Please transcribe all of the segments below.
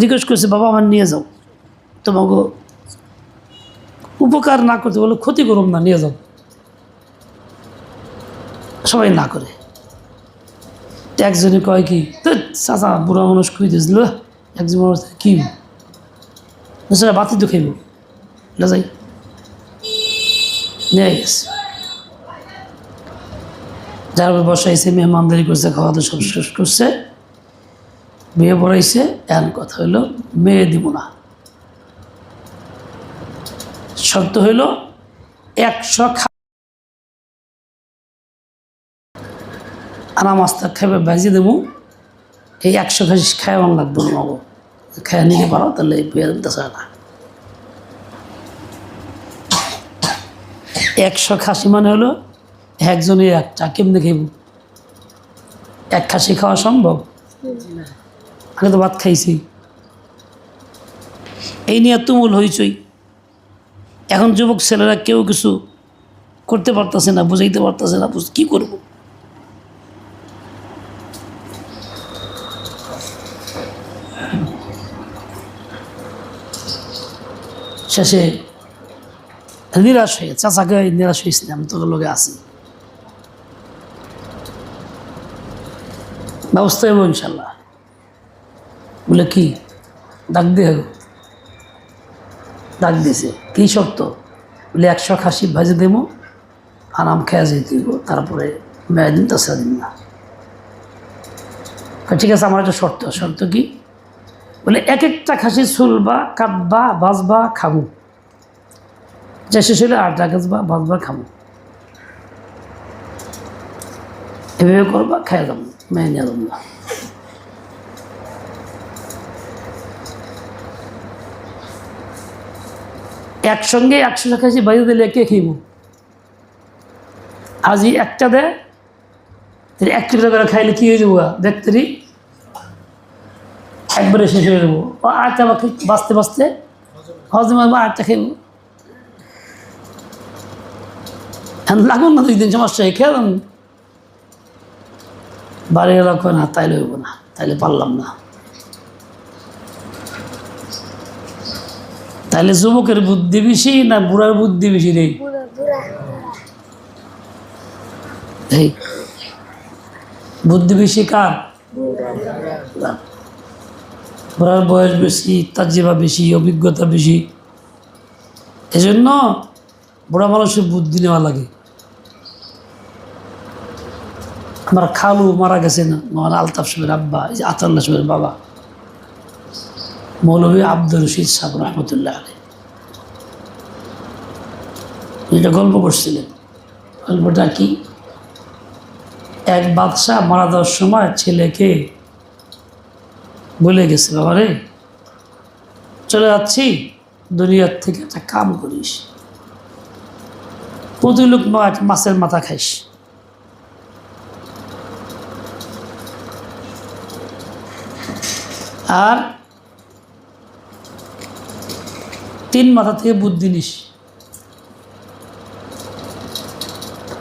Request করছে, বাবা, আমার নিয়ে যাও। তোমাকে উপকার না করতে বলে ক্ষতি করুম না, নিয়ে যাও। সবাই না করে। একজনে কয় কি তো চাচা, বুড়া মানুষ খুঁজে দিয়েছিল একজন মানুষ কি? সেটা বাতি তো খাইব। না যাই। নিয়ে গেছে। যার বসাইছে মেহমানদারি করছে, খাওয়া দাওয়া সব শেষ করছে। বিয়ে পড়াইছে এমন কথা হইল মেয়ে দিব না। শর্ত হইল একশো খা আরাম আস্তা খাইবে, বাজিয়ে দেবো। এই একশো খাসি খাওয়া লাগবে না মাগো খাইয়া নিতে পারো, তাহলে বিয়ে দিতে চায় না। একশো খাসি মানে হলো একজনে একটা কেমনে খাইব? এক খাসি খাওয়া সম্ভব? আগে তো ভাত খাইছি। এই নিয়ে তুমুল হইচই। এখন যুবক ছেলেরা কেউ কিছু করতে পারতেছে না, বুঝাইতে পারতেছে না কী করব? শেষে নিরাশ হয়ে চাচাকে নিরাশ হয়েছি আমি তোর লোকে আসি ব্যবস্থা হইব ইনশাল্লাহ। বলে, কি? ডাক দিয়ে? ডাক দিয়েছে কী শর্ত? বলে, একশো খাসি ভাজে দেবো আরাম খেয়া যেতে তারপরে মেয়ে দিন, তাছাড়া দিন না। ঠিক আছে, আমার একটা শর্ত। শর্ত কি? বলে, এক একটা খাসি চুলবা কাটবা বাজবা খাব যে শেষ হলে আটটা গাছবা বাজবা খাব এভাবে করবা, খাইয়া যাব মেয়ে নিয়ে যাব না। একসঙ্গে একশো খাসি বাইরে দিলে কে খাইব? আজই একটা তাহলে এক টুকরা করে খাইলে কী হয়ে যাব? দেখতে একবারে শেষ হয়ে যাব। ও আটটা বাঁচতে বাঁচতে হজম আটটা খাইব এখন লাগুন না দুই দিন, সমস্যা হয় খেলাম বাড়ি গেল না, তাইলে হইব না, তাইলে পারলাম না। তাহলে যুবকের বুদ্ধি বেশি না বুড়ার বুদ্ধি বেশি রে? বুদ্ধি বেশি কার? বুড়ার বয়স বেশি তাজিবা বেশি অভিজ্ঞতা বেশি। এজন্য বুড়া মানুষের বুদ্ধি নেওয়া লাগে। আমার খালু মারা গেছে না আমার আলতাফ সাহেবের আব্বা আতাল্লা সাহেবের বাবা। মৌলভী আব্দুল রশিদ সাহেব রহমতুল্লাহ আলী এটা গল্প করছিলেন গল্পটা কি? এক বাদশাহ মারা যাওয়ার সময় ছেলেকে বলে গেছে বাবারে চলে যাচ্ছি, দুনিয়ার থেকে একটা কাম করিস। প্রতি লোক মাছের মাথা খাইস। আর তিন মাথা থেকে বুদ্ধি নিস।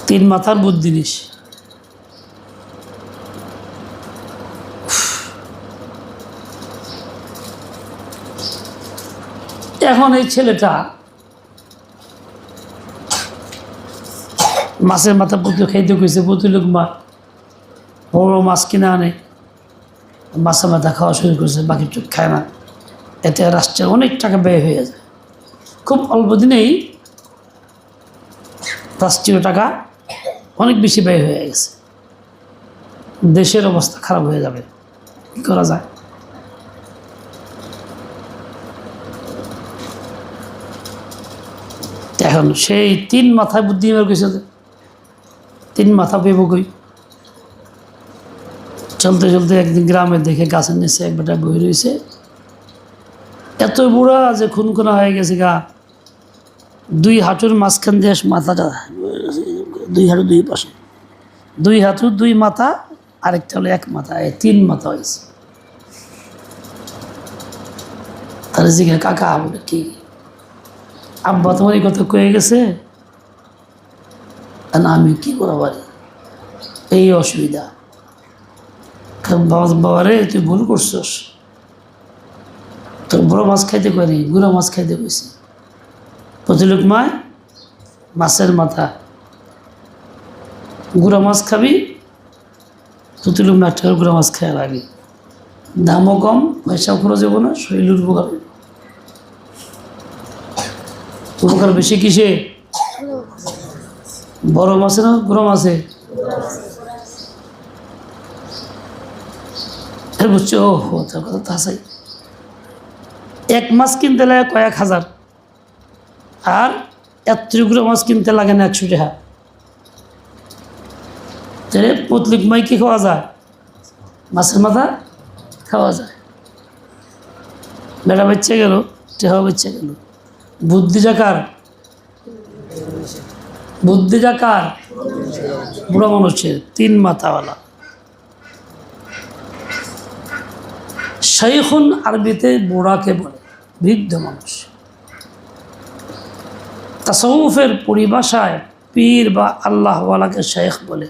তিন মাথার বুদ্ধি নিস। এখন এই ছেলেটা মাছের মাথা পুতুল খাইতে কইছে পুতুল মা বড় মাছ কিনে আনে। মাছের মাথা খাওয়া শুরু করেছে, বাকি টুক খায় না। এতে রাষ্ট্রের অনেক টাকা ব্যয় হয়ে যায়। খুব অল্প দিনেই রাষ্ট্রীয় টাকা অনেক বেশি ব্যয় হয়ে গেছে। দেশের অবস্থা খারাপ হয়ে যাবে। কী করা যায়? এখন সেই তিন মাথায় বুদ্ধি গেছে যে, তিন মাথা পেব কই? চলতে চলতে একদিন গ্রামে দেখে গাছের নিচে এক বেটা বই রয়েছে। এত বুড়া যে খুনখুনা হয়ে গেছে গা। দুই হাঁটুর মাঝখান দিয়ে মাথাটা দুই হাঁটু দুই পাশে। দুই হাঁটু, দুই মাথা, আরেকটা হলো এক মাথা তিন মাথা হয়েছে। তাহলে জিজ্ঞাসা কাকা বলে কি আব্বা তোমার এই কথা কয়ে গেছে? না আমি কি করা পারি এই অসুবিধা। বাবা রে তুই ভুল করছস। তোর বড় মাছ খাইতে পারি গুঁড়ো মাছ খাইতে কইছি? প্রতি লোকমায় মাছের মাথা। গুঁড়ো মাছ খাবি প্রতি লোক না টাকার গুঁড়ো মাছ খাওয়া লাগে দামও কম, পয়সাও খরচ হব না, শরীরের উপকার। উপকার বেশি কিসে? বড় মাছে না গুঁড়ো মাছে? বুঝছ ও তার কথা তো এক মাছ কিনতে লাগে কয়েক হাজার। আর এক এত্রিগুলো মাছ কিনতে লাগে না একশো টাকা। তাহলে পতলিক মাই কি খাওয়া যায়? মাছের মাথা খাওয়া যায়। বেড়া বাচ্চা গেল, টেহা বাচ্চা গেল। বুদ্ধি জাকার। বুদ্ধি জাকার। বুড়ো মানুষের তিন মাথাওয়ালা। শাইখুন আরবিতে বুড়াকে বলে, বৃদ্ধ মানুষ। তাসউফের পরিভাষায় পীর বা আল্লাহওয়ালাকে শেখ বলে।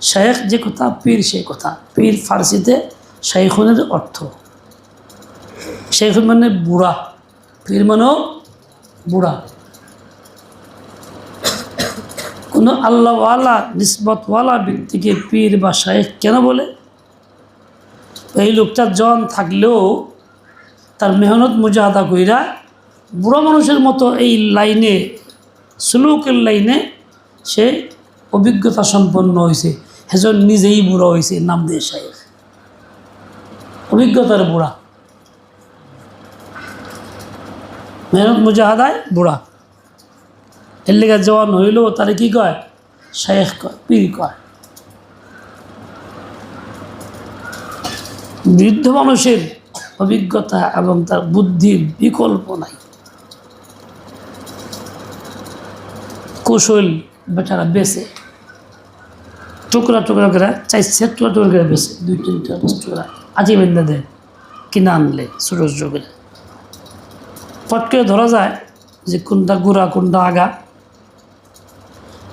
শেখ যে কথা, পীর সেই কথা। পীর ফার্সিতে শেখুনের অর্থ। শেখুন মানে বুড়া। পীর মানেও বুড়া। কোনো আল্লাহওয়ালা, নিসবতওয়ালা ব্যক্তিকে পীর বা শেখ কেন বলে? এই লোকটা জন থাকলেও তার মেহনত মুজাহাদা কইরা বুড়ো মানুষের মতো এই লাইনে সুলুকের লাইনে সে অভিজ্ঞতা সম্পন্ন হয়েছে হেজন নিজেই বুড়ো হয়েছে নাম দিয়ে সাহেব অভিজ্ঞতার বুড়া। মেহনত মুজাহাদায় বুড়া। এর লেগে জওয়ান হইলেও তারে কি কয়? শেখ কয়, পীর কয়। বৃদ্ধ মানুষের অভিজ্ঞতা এবং তার বুদ্ধির বিকল্প নাই। কৌশল বেটারা বেছে টুকরা টুকরা করে চাইছে, টুকরা টুকরা করে বেছে দুই, তিনটা পাঁচ টুকরা আজি বেঁধে দেয়, কিনা আনলে ছোটো ছোটো করে পট করে ধরা যায় যে কোনটা গুড়া, কোনটা আগা।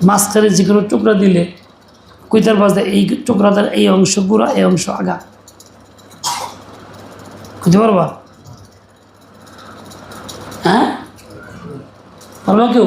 মাঝখানে যে কোনো টুকরা দিলে কুইতার বাজতে এই টুকরাটার এই অংশ গুড়া, এই অংশ আগা। খুঁজতে পারবা? হ্যাঁ? পারবা কেউ?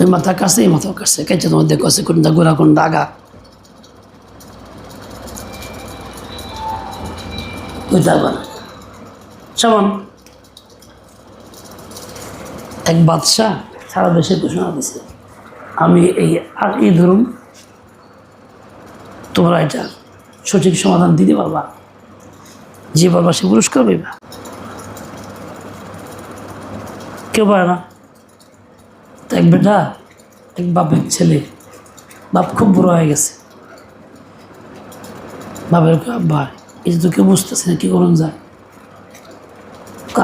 ওই মাথা কাছে, এই কাটছে কেটে তোমার দেখো আছে কোনটা গোড়া কোনটা আগা বুঝতে পারবে না যেমন এক বাদশাহ সারা দেশে ঘোষণা দিছে, আমি এই আর এই ধরুন, তোমরা এটা সঠিক সমাধান দিতে পারবা। যে পারবা সে পুরস্কার পাইবা। কেউ পারে না। তো এক বেটা, এক বাপের ছেলে। বাপ খুব বড় হয়ে গেছে। বাপের আব্বা, এই যে তো কেউ বুঝতেছে না, কী করুন যায়?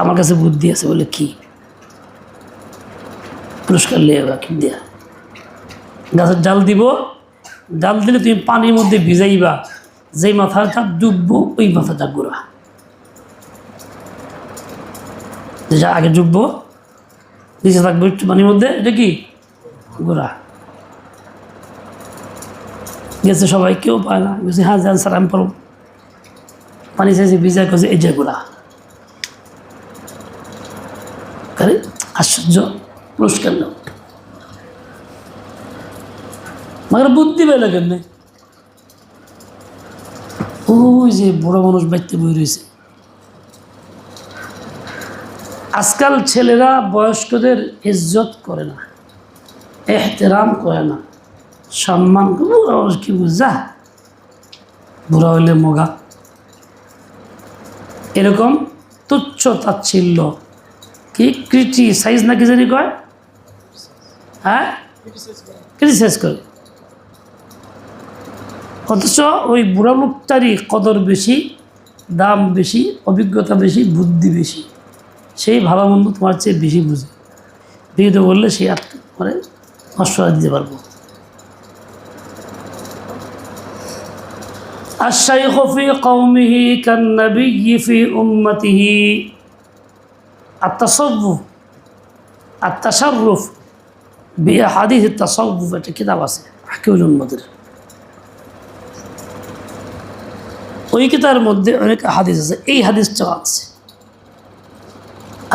আমার কাছে বুদ্ধি আছে বলে, কি? পুরস্কার বা কি দেয়া? গাছের ডাল দিব। ডাল দিলে তুমি পানির মধ্যে ভিজাইবা। যেই মাথাটা ডুববো, ওই মাথাটা ঘুরা যেটা আগে ডুববো নিচে থাকবে একটু পানির মধ্যে, এটা কি? গোড়া। গেছে সবাই, কেউ পায় না। গেছে হ্যাঁ যান স্যার, আমি পারব পানি চাইছে, ভিজা করছে, এই যে গোড়া। আরে, আশ্চর্য, পুরস্কার নাও। মাগর বুদ্ধি পেলে কেমনে? ওই যে বড় মানুষ বাড়িতে বই রয়েছে। আজকাল ছেলেরা বয়স্কদের ইজ্জত করে না, এহতেরাম করে না। সম্মান কি বুঝা? বুড়া হইলে মগা। এরকম তুচ্ছ তাচ্ছিল্য। কি? ক্রিটি সাইজ নাকি জানি কয়? হ্যাঁ? ক্রিটিসাইজ করে। অথচ ওই বুড়া লোকটারই কদর বেশি, দাম বেশি, অভিজ্ঞতা বেশি, বুদ্ধি বেশি। সেই ভালো মন্দ তোমার চেয়ে বেশি বুঝে বিয়েতে বললে সেই আত্ম মানে মশলা দিতে পারবো الشيخ في قومه كالنبي في أمته التصوف التصرف بأحاديث التصوف এটা কিতাব আছে হাকিউল উম্মদের ওই কিতাবের মধ্যে অনেক হাদিস আছে এই হাদিসটাও আছে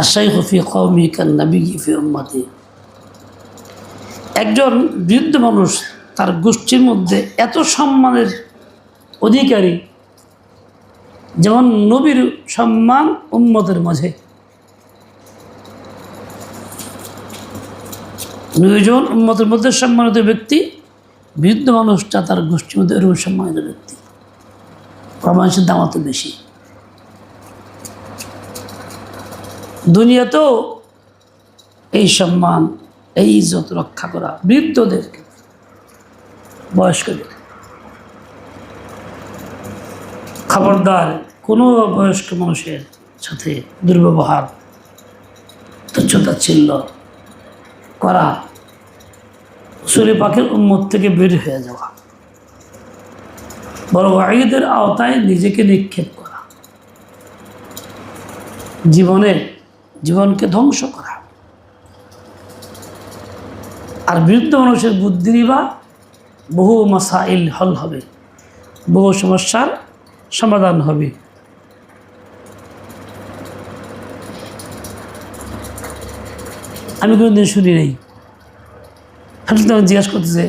আশাইখ ফি কৌমি কান্নাবি ফি উম্মতি। একজন বৃদ্ধ মানুষ তার গোষ্ঠীর মধ্যে এত সম্মানের অধিকারী, যেমন নবীর সম্মান উম্মতের মাঝে। নবীজন উম্মতের মধ্যে সম্মানিত ব্যক্তি, বৃদ্ধ মানুষটা তার গোষ্ঠীর মধ্যে এরকম সম্মানিত ব্যক্তি। মানুষের দাম অত বেশি। দুনিয়াতেও এই সম্মান, এই ইজ্জত রক্ষা করা বৃদ্ধদের বয়স্কদের। খবরদার কোনো বয়স্ক মানুষের সাথে দুর্ব্যবহার তুচ্ছতাচ্ছিল্য করা সুরে পাখির উন্মত থেকে বের হয়ে যাওয়া, বড় ওয়াহিদের আওতায় নিজেকে নিক্ষেপ করা। জীবনে জীবনকে ধ্বংস করা। আর বৃদ্ধ মানুষের বুদ্ধি দিবা বহু মাসাইল হল হবে, বহু সমস্যার সমাধান হবে। আমি কোনোদিন শুনি নেই। খালি তখন জিজ্ঞাসা করতেছে,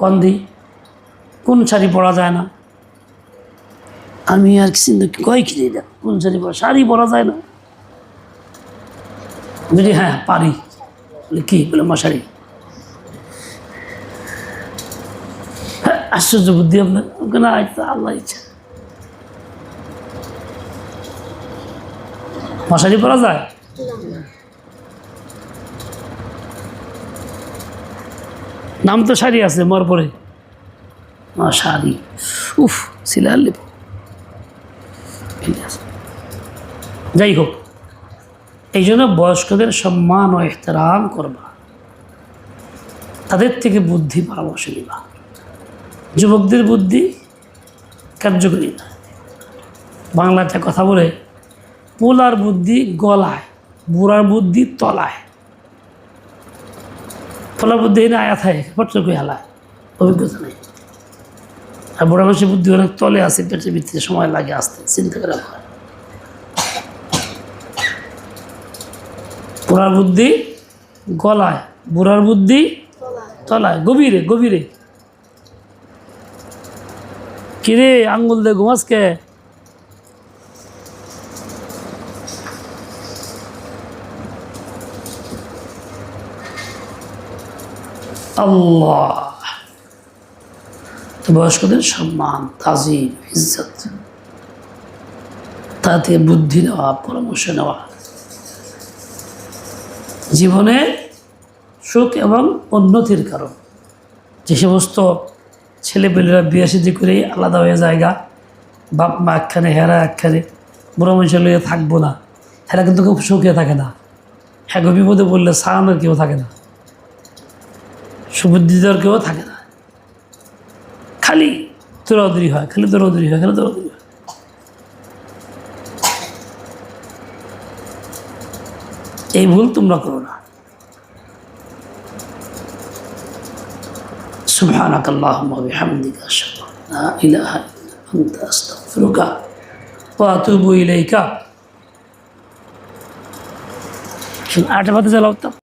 কন দিই কোন শাড়ি পরা যায় না? আমি আর চিন্তা কয় কি এটা কোন শাড়ি পরা শাড়ি পরা যায় না। বলি হ্যাঁ পারি। বলে কি? বলে মশারি। হ্যাঁ, আশ্চর্য বুদ্ধি আপনার। না আল্লাহ ইচ্ছা। মশারি পরা যায়? নাম তো শাড়ি আছে মর পরে। শাড়ি উফ সিলার লেপ যাই হোক। এই জন্য বয়স্কদের সম্মান ও এহতারাম করবা। তাদের থেকে বুদ্ধি পরামর্শ নিবা। যুবকদের বুদ্ধি কার্যকরী না। বাংলাতে কথা বলে, পোলার বুদ্ধি গলায়, বুড়ার বুদ্ধি তলায়। পোলার বুদ্ধি এনে আয়া থাকে পট্ট করে হেলায়, অভিজ্ঞতা নেই। আর বুড়া মানুষের বুদ্ধি অনেক তলে আছে, পেটের ভিতরে সময় লাগে আসতে, চিন্তা করা হয়। পোড়ার বুদ্ধি গলায়, বুড়ার বুদ্ধি তলায়, গভীরে গভীরে। কিরে আঙ্গুল দে ঘুমাসকে আল্লাহ। বয়স্কদের সম্মান, তাজিম, ইজ্জত। তা থেকে বুদ্ধি নেওয়া, পরামর্শ নেওয়া। জীবনে সুখ এবং উন্নতির কারণ। যে সমস্ত ছেলেপেলেরা বিয়ে সিদ্ধি করেই আলাদা হয়ে জায়গা বাপ, মা একখানে, হেরা একখানে, বুড়ো মানুষের থাকব না। হেরা কিন্তু খুব সুখে থাকে না। হ্যাঁ বিপদে বললে সারানোর কেউ থাকে না। সুবুদ্ধি দেওয়ার কেউ থাকে না। খালি দৌড়াদৌড়ি হয়, খালি দৌড়াদৌড়ি হয়, খালি দৌড়াদৌড়ি এই ভুল তোমরা করো না سبحانك اللهم وبحمدك أشهد أن لا إله إلا أنت أستغفرك وأتوب إليك شو أعتبرت زلوتك